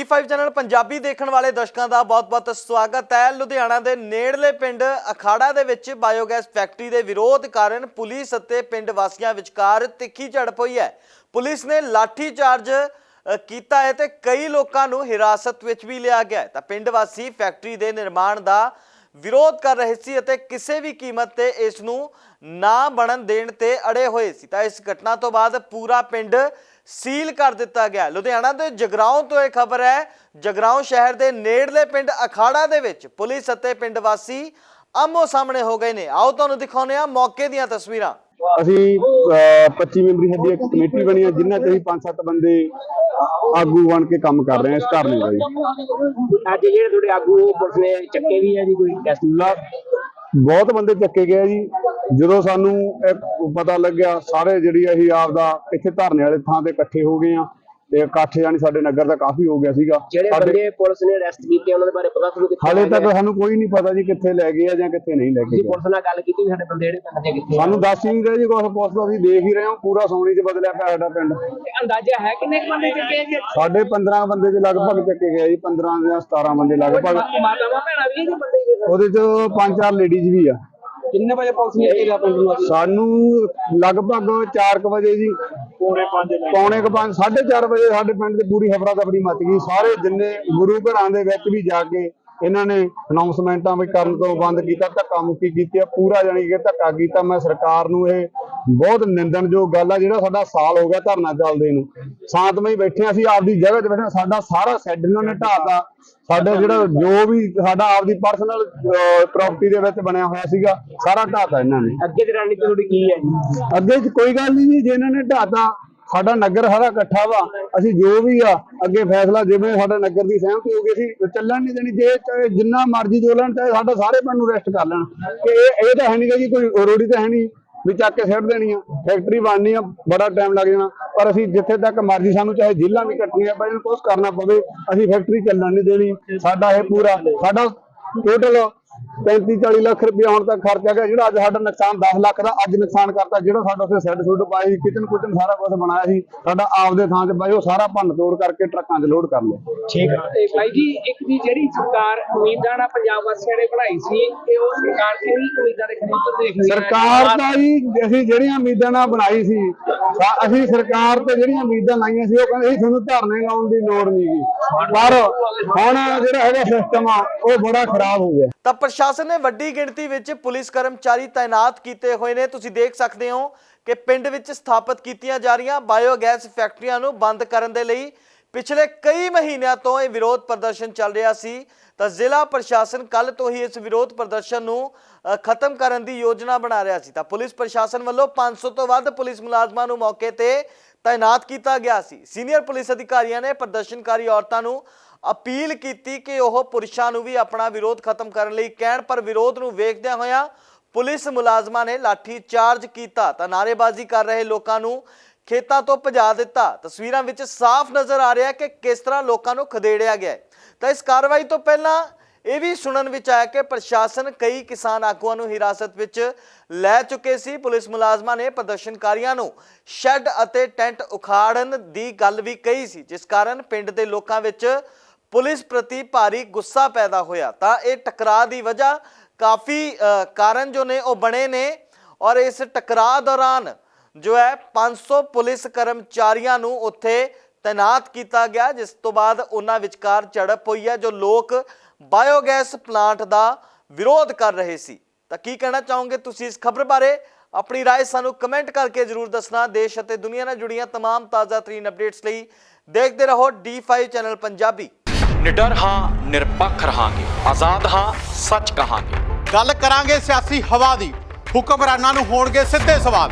D5 channel Punjabi ਦੇਖਣ ਵਾਲੇ ਦਰਸ਼ਕਾਂ ਦਾ ਬਹੁਤ-ਬਹੁਤ ਸਵਾਗਤ ਹੈ। ਲੁਧਿਆਣਾ ਦੇ ਨੇੜਲੇ ਪਿੰਡ ਅਖਾੜਾ ਦੇ ਵਿੱਚ ਬਾਇਓਗੈਸ ਫੈਕਟਰੀ ਦੇ ਵਿਰੋਧ ਕਾਰਨ ਪੁਲਿਸ ਅਤੇ ਪਿੰਡ ਵਾਸੀਆਂ ਵਿਚਕਾਰ ਤਿੱਖੀ ਝੜਪ ਹੋਈ ਹੈ। ਪੁਲਿਸ ਨੇ ਲਾਠੀ ਚਾਰਜ ਕੀਤਾ ਹੈ ਤੇ ਕਈ ਲੋਕਾਂ ਨੂੰ ਹਿਰਾਸਤ ਵਿੱਚ ਵੀ ਲਿਆ ਗਿਆ ਤਾਂ ਪਿੰਡ ਵਾਸੀ ਫੈਕਟਰੀ ਦੇ ਨਿਰਮਾਣ ਦਾ ਵਿਰੋਧ ਕਰ ਰਹੇ ਸੀ ਅਤੇ ਕਿਸੇ ਵੀ ਕੀਮਤ ਤੇ ਇਸ ਨੂੰ ਨਾ ਬਣਨ ਦੇਣ ਤੇ ਅੜੇ ਹੋਏ ਸੀ। ਤਾਂ ਇਸ ਘਟਨਾ ਤੋਂ ਬਾਅਦ ਪੂਰਾ ਪਿੰਡ ਸੀਲ ਕਰ ਦਿੱਤਾ ਗਿਆ। ਲੁਧਿਆਣਾ ਦੇ ਜਗਰਾਉਂ ਤੋਂ ਇਹ ਖਬਰ ਹੈ ਜਗਰਾਉਂ ਸ਼ਹਿਰ ਦੇ ਨੇੜਲੇ ਪਿੰਡ ਅਖਾੜਾ ਦੇ ਵਿੱਚ ਪੁਲਿਸ ਅਤੇ ਪਿੰਡ ਵਾਸੀ ਆਮੋ ਸਾਹਮਣੇ ਹੋ ਗਏ ਨੇ। ਆਓ ਤੁਹਾਨੂੰ ਦਿਖਾਉਂਦੇ ਆ ਮੌਕੇ ਦੀਆਂ ਤਸਵੀਰਾਂ। ਅਸੀਂ ਅਹ, 25 ਮੈਂਬਰੀ ਸਾਡੀ ਇੱਕ ਕਮੇਟੀ ਬਣੀ ਹੈ ਜਿਨ੍ਹਾਂ ਚ ਅਸੀਂ 5-7 ਬੰਦੇ ਆਗੂ ਬਣ ਕੇ ਕੰਮ ਕਰ ਰਹੇ ਹਾਂ ਇਸ ਧਰਨੇ ਦਾ ਜੀ ਅੱਜ ਜਿਹੜੇ ਤੁਹਾਡੇ ਆਗੂ ਉਹ ਪੁਲਿਸ ਨੇ ਚੱਕੇ ਵੀ ਆ ਜੀ ਕੋਈ? ਟੈਸਟ ਬਹੁਤ ਬੰਦੇ ਚੱਕੇ ਗਏ ਜੀ। ਜਦੋਂ ਸਾਨੂੰ ਇਹ ਪਤਾ ਲੱਗਿਆ ਸਾਰੇ ਜਿਹੜੀ ਅਸੀਂ ਆਪਦਾ ਇੱਥੇ ਧਰਨੇ ਵਾਲੇ ਥਾਂ ਤੇ ਇਕੱਠੇ ਹੋ ਗਏ ਆ ਤੇ ਇਕੱਠ ਜਾਨੀ ਸਾਡੇ ਨਗਰ ਦਾ ਕਾਫੀ ਹੋ ਗਿਆ ਸੀਗਾ। ਜਿਹੜੇ ਸਾਡੇ- ਬੰਦੇ ਪੁਲਿਸ ਨੇ ਅਰੈਸਟ ਕੀਤੇ ਉਹਨਾਂ ਦੇ ਬਾਰੇ ਪਤਾ ਤੁਹਾਨੂੰ ਕਿੱਥੇ ਹਾਲੇ ਤੱਕ ਗਏ? ਸਾਨੂੰ ਕੋਈ ਨਹੀਂ ਪਤਾ ਜੀ ਕਿੱਥੇ ਲੈ ਗਏ ਆ ਜਾਂ ਕਿੱਥੇ ਨਹੀਂ ਲੈ ਗਏ ਪੁਲਿਸ ਨਾਲ ਗੱਲ ਕੀਤੀ ਵੀ ਸਾਡੇ ਬੰਦੇ ਜਿਹੜੇ ਪਿੰਡ ਦੇ ਕਿੱਥੇ ਆ? ਸਾਨੂੰ ਦੱਸ ਹੀ ਨਹੀਂ ਰਹੇ ਜੀ ਕੁਛ ਪੁਲਿਸ ਦਾ ਅਸੀਂ ਦੇਖ ਹੀ ਰਹੇ ਹਾਂ ਪੂਰਾ ਸੋਨੀ 'ਚ ਬਦਲਿਆ ਪਿਆ ਸਾਡਾ ਪਿੰਡ। ਤੇ ਅੰਦਾਜ਼ਾ ਹੈ ਕਿੰਨੇ ਬੰਦੇ ਚੱਕੇ ਜੀ? ਸਾਡੇ 15 ਬੰਦੇ ਦੇ ਲਗਭਗ ਚੱਕੇ ਗਏ ਜੀ 15 ਜਾਂ 17 ਬੰਦੇ ਲਗਭਗ। ਭੈਣਾਂ ਵੀ ਬੰਦੇ ਦੇ ਉਹਦੇ 'ਚ ਪੰਜ ਚਾਰ ਲੇਡੀਜ਼ ਵੀ ਆ। ਕਿੰਨੇ ਵਜੇ ਪੁਲਿਸ ਨੇ ਇਹ ਪਿੰਡ ਨੂੰ ਸਾਨੂੰ ਲਗਭਗ 4 ਵਜੇ ਜੀ। ਪੌਣੇ 5 ਪੌਣੇ 5 4:30 ਵਜੇ ਸਾਡੇ ਪਿੰਡ 'ਚ ਪੂਰੀ ਹਫੜਾ ਦਫੜੀ ਮੱਚ ਗਈ। ਸਾਰੇ ਜਿੰਨੇ ਗੁਰੂ ਘਰਾਂ ਦੇ ਵਿੱਚ ਵੀ ਜਾ ਕੇ ਇਹਨਾਂ ਨੇ ਅਨਾਉਂਸਮੈਂਟਾਂ ਵੀ ਕਰਨ ਤੋਂ ਬੰਦ ਕੀਤਾ ਧੱਕਾ ਮੁੱਕੀ ਕੀਤੀ ਆ ਪੂਰਾ ਜਾਣੀ ਕਿ ਧੱਕਾ ਕੀਤਾ। ਮੈਂ ਸਰਕਾਰ ਨੂੰ ਇਹ ਬਹੁਤ ਨਿੰਦਣਯੋਗ ਗੱਲ ਆ ਜਿਹੜਾ ਸਾਡਾ ਸਾਲ ਹੋ ਗਿਆ ਧਰਨਾ ਚੱਲਦੇ ਨੂੰ। ਸ਼ਾਂਤਮਈ ਬੈਠੇ ਅਸੀਂ ਆਪਦੀ ਜਗ੍ਹਾ 'ਤੇ ਬੈਠੇ। ਸਾਡਾ ਸਾਰਾ ਸੈੱਡ ਇਹਨਾਂ ਨੇ ਢਾਤਾ ਸਾਡਾ ਜਿਹੜਾ ਜੋ ਵੀ ਸਾਡਾ ਆਪਦੀ ਪਰਸਨਲ ਪ੍ਰਾਪਰਟੀ ਦੇ ਵਿੱਚ ਬਣਿਆ ਹੋਇਆ ਸੀਗਾ ਸਾਰਾ ਢਾਤਾ ਇਹਨਾਂ ਨੇ। ਅੱਗੇ ਦੀ ਰਣਨੀਤੀ ਤੁਹਾਡੀ ਕੀ ਹੈ ਜੀ? ਅੱਗੇ ਚ ਕੋਈ ਗੱਲ ਨਹੀਂ ਜੀ ਜੇ ਇਹਨਾਂ ਨੇ ਢਾਤਾ ਸਾਡਾ ਨਗਰ ਸਾਰਾ ਇਕੱਠਾ ਵਾ। ਅਸੀਂ ਜੋ ਵੀ ਆ ਅੱਗੇ ਫੈਸਲਾ ਜਿਵੇਂ ਸਾਡਾ ਨਗਰ ਦੀ ਸਹਿਮਤੀ ਹੋ ਗਈ ਅਸੀਂ ਚੱਲਣ ਨਹੀਂ ਦੇਣੀ। ਜੇ ਚਾਹੇ ਜਿੰਨਾ ਮਰਜ਼ੀ ਜੋ ਲੈਣ ਚਾਹੇ ਸਾਡਾ ਸਾਰੇ ਪਿੰਡ ਨੂੰ ਰੈਸਟ ਕਰ ਲੈਣ। ਕਿ ਇਹ ਇਹ ਤਾਂ ਹੈ ਨਹੀਂ ਜੀ ਕੋਈ ਰੋੜੀ ਤਾਂ ਹੈ ਨਹੀਂ। ਵੀ ਚੱਕ ਕੇ ਸਿੱਟ ਦੇਣੀ ਆ। ਫੈਕਟਰੀ ਬਣਨੀ ਆ, ਬੜਾ ਟਾਈਮ ਲੱਗ ਜਾਣਾ। ਪਰ ਅਸੀਂ ਜਿੱਥੇ ਤੱਕ ਮਰਜ਼ੀ ਸਾਨੂੰ ਚਾਹੇ ਜੇਲਾਂ ਵੀ ਕੱਟਣੀਆਂ ਪੈ ਜਾਣ ਕੁਛ ਕਰਨਾ ਪਵੇ, ਅਸੀਂ ਫੈਕਟਰੀ ਚੱਲਣ ਨਹੀਂ ਦੇਣੀ। ਸਾਡਾ ਇਹ ਪੂਰਾ, ਸਾਡਾ ਟੋਟਲ 35 40 ਲੱਖ ਰੁਪਏ ਹੁਣ ਤੱਕ ਖਰਚਾ ਗਿਆ ਜਿਹੜਾ ਅੱਜ ਸਾਡਾ ਨੁਕਸਾਨ 10 ਲੱਖ ਦਾ ਅੱਜ ਨੁਕਸਾਨ ਕਰਤਾ ਜਿਹੜਾ ਸਾਡਾ ਉੱਥੇ ਸੈੱਡ ਸੁੱਡ ਪਾਈ ਕਿਚਨ ਕੁਚਨ ਸਾਰਾ ਕੁਝ ਬਣਾਇਆ ਸੀ ਸਾਡਾ ਆਪਦੇ ਥਾਂ ਤੇ ਬਾਈ ਉਹ ਸਾਰਾ ਭੰਨ ਤੋੜ ਕਰਕੇ ਟਰੱਕਾਂ 'ਚ ਲੋਡ ਕਰ ਲਿਆ। ਠੀਕ ਹੈ ਤੇ ਭਾਈ ਜੀ ਇੱਕ ਦੀ ਜਿਹੜੀ ਸਰਕਾਰ ਉਮੀਦਾਂ ਨਾਲ ਪੰਜਾਬ ਵਾਸੀਆਂ ਨੇ ਬਣਾਈ ਸੀ ਤੇ ਉਹ ਸਰਕਾਰ ਕਿਹੜੀ ਉਮੀਦਾਂ ਦੇ ਖਰੀਦ ਦੇਖ ਰਹੀ ਹੈ। ਸਰਕਾਰ ਤਾਂ ਜੀ ਅਸੀਂ ਜਿਹੜੀਆਂ ਉਮੀਦਾਂ ਨਾਲ ਬਣਾਈ ਸਾ- ਅਸੀਂ ਸਰਕਾਰ ਤੇ ਜਿਹੜੀਆਂ ਉਮੀਦਾਂ ਲਾਈਆਂ ਸੀ, ਉਹ ਕਹਿੰਦੇ ਸੀ ਤੁਹਾਨੂੰ ਧਰਨੇ ਲਾਉਣ ਦੀ ਲੋੜ ਨਹੀਂ ਪਰ ਹੁਣ ਜਿਹੜਾ ਹੈਗਾ ਸਿਸਟਮ ਆ, ਉਹ ਬੜਾ ਖਰਾਬ ਹੋ ਗਿਆ। ਤਾਂ ਪ੍ਰਸ਼ਾਸਨ ਨੇ ਵੱਡੀ ਗਿਣਤੀ ਵਿੱਚ ਪੁਲਿਸ ਕਰਮਚਾਰੀ ਤਾਇਨਾਤ ਕੀਤੇ ਹੋਏ ਨੇ। ਤੁਸੀਂ ਦੇਖ ਸਕਦੇ ਹੋ ਕਿ ਪਿੰਡ ਵਿੱਚ ਸਥਾਪਿਤ ਕੀਤੀਆਂ ਜਾ ਰਹੀਆਂ ਬਾਇਓਗੈਸ ਫੈਕਟਰੀਆਂ ਨੂੰ ਬੰਦ ਕਰਨ ਦੇ ਲਈ ਪਿਛਲੇ ਕਈ ਮਹੀਨਿਆਂ ਤੋਂ ਇਹ ਵਿਰੋਧ ਪ੍ਰਦਰਸ਼ਨ ਚੱਲ ਰਿਹਾ ਸੀ। ਤਾਂ ਜ਼ਿਲ੍ਹਾ ਪ੍ਰਸ਼ਾਸਨ ਕੱਲ ਤੋਂ ਹੀ ਇਸ ਵਿਰੋਧ ਪ੍ਰਦਰਸ਼ਨ ਨੂੰ ਖਤਮ ਕਰਨ ਦੀ ਯੋਜਨਾ ਬਣਾ ਰਿਹਾ ਸੀ। ਤਾਂ ਪੁਲਿਸ ਪ੍ਰਸ਼ਾਸਨ ਵੱਲੋਂ 500 ਤੋਂ ਵੱਧ ਪੁਲਿਸ ਮੁਲਾਜ਼ਮਾਂ ਨੂੰ ਮੌਕੇ ਤੇ ਤਾਇਨਾਤ ਕੀਤਾ ਗਿਆ ਸੀ। ਸੀਨੀਅਰ ਪੁਲਿਸ ਅਧਿਕਾਰੀਆਂ ਨੇ ਪ੍ਰਦਰਸ਼ਨਕਾਰੀ ਔਰਤਾਂ ਨੂੰ ਅਪੀਲ ਕੀਤੀ ਕਿ ਉਹ ਪੁਰਸ਼ਾਂ ਨੂੰ ਵੀ ਆਪਣਾ ਵਿਰੋਧ ਖਤਮ ਕਰਨ ਲਈ ਕਹਿਣ, ਪਰ ਵਿਰੋਧ ਨੂੰ ਵੇਖਦਿਆਂ ਹੋਇਆਂ ਪੁਲਿਸ ਮੁਲਾਜ਼ਮਾਂ ਨੇ ਲਾਠੀ ਚਾਰਜ ਕੀਤਾ। ਤਾਂ ਨਾਅਰੇਬਾਜ਼ੀ ਕਰ ਰਹੇ ਲੋਕਾਂ ਨੂੰ ਖੇਤਾਂ ਤੋਂ ਭਜਾ ਦਿੱਤਾ। ਤਸਵੀਰਾਂ ਵਿੱਚ ਸਾਫ਼ ਨਜ਼ਰ ਆ ਰਿਹਾ ਕਿ ਕਿਸ ਤਰ੍ਹਾਂ ਲੋਕਾਂ ਨੂੰ ਖਦੇੜਿਆ ਗਿਆ ਹੈ। ਤਾਂ ਇਸ ਕਾਰਵਾਈ ਤੋਂ ਪਹਿਲਾਂ ਇਹ ਵੀ ਸੁਣਨ ਵਿੱਚ ਆਇਆ ਕਿ ਪ੍ਰਸ਼ਾਸਨ ਕਈ ਕਿਸਾਨ ਆਗੂਆਂ ਨੂੰ ਹਿਰਾਸਤ ਵਿੱਚ ਲੈ ਚੁੱਕੇ ਸੀ। ਪੁਲਿਸ ਮੁਲਾਜ਼ਮਾਂ ਨੇ ਪ੍ਰਦਰਸ਼ਨਕਾਰੀਆਂ ਨੂੰ ਸ਼ੈੱਡ ਅਤੇ ਟੈਂਟ ਉਖਾੜਨ ਦੀ ਗੱਲ ਵੀ ਕਹੀ ਸੀ, ਜਿਸ ਕਾਰਨ ਪਿੰਡ ਦੇ ਲੋਕਾਂ ਵਿੱਚ ਪੁਲਿਸ ਪ੍ਰਤੀ ਭਾਰੀ ਗੁੱਸਾ ਪੈਦਾ ਹੋਇਆ। ਤਾਂ ਇਹ ਟਕਰਾਅ ਦੀ ਵਜ੍ਹਾ ਕਾਫੀ ਕਾਰਨ ਜੋ ਨੇ ਉਹ ਬਣੇ ਨੇ ਔਰ ਇਸ ਟਕਰਾਅ ਦੌਰਾਨ ਜੋ ਹੈ 500 ਪੁਲਿਸ ਕਰਮਚਾਰੀਆਂ ਨੂੰ ਉੱਥੇ ਤੈਨਾਤ ਕੀਤਾ ਗਿਆ ਜਿਸ ਤੋਂ ਬਾਅਦ ਉਹਨਾਂ ਵਿਚਕਾਰ ਝੜਪ ਹੋਈ ਹੈ ਜੋ ਲੋਕ ਬਾਇਓਗੈਸ ਪਲਾਂਟ ਦਾ ਵਿਰੋਧ ਕਰ ਰਹੇ ਸੀ ਤਾਂ ਕੀ ਕਹਿਣਾ ਚਾਹੋਗੇ ਤੁਸੀਂ ਇਸ ਖਬਰ ਬਾਰੇ ਆਪਣੀ رائے ਸਾਨੂੰ ਕਮੈਂਟ ਕਰਕੇ ਜਰੂਰ ਦੱਸਣਾ ਦੇਸ਼ ਅਤੇ ਦੁਨੀਆ ਨਾਲ ਜੁੜੀਆਂ तमाम ਤਾਜ਼ਾ ਤਰੀਨ ਅਪਡੇਟਸ ਲਈ ਦੇਖਦੇ ਰਹੋ D5 ਚੈਨਲ ਪੰਜਾਬੀ ਨਿਡਰ ਹਾਂ ਨਿਰਪੱਖ ਰਹਾਂਗੇ ਆਜ਼ਾਦ ਹਾਂ ਸੱਚ ਕਹਾਂਗੇ ਗੱਲ ਕਰਾਂਗੇ ਸਿਆਸੀ ਹਵਾ ਦੀ ਹੁਕਮਰਾਨਾਂ ਨੂੰ ਹੋਣਗੇ ਸਿੱਧੇ ਸਵਾਲ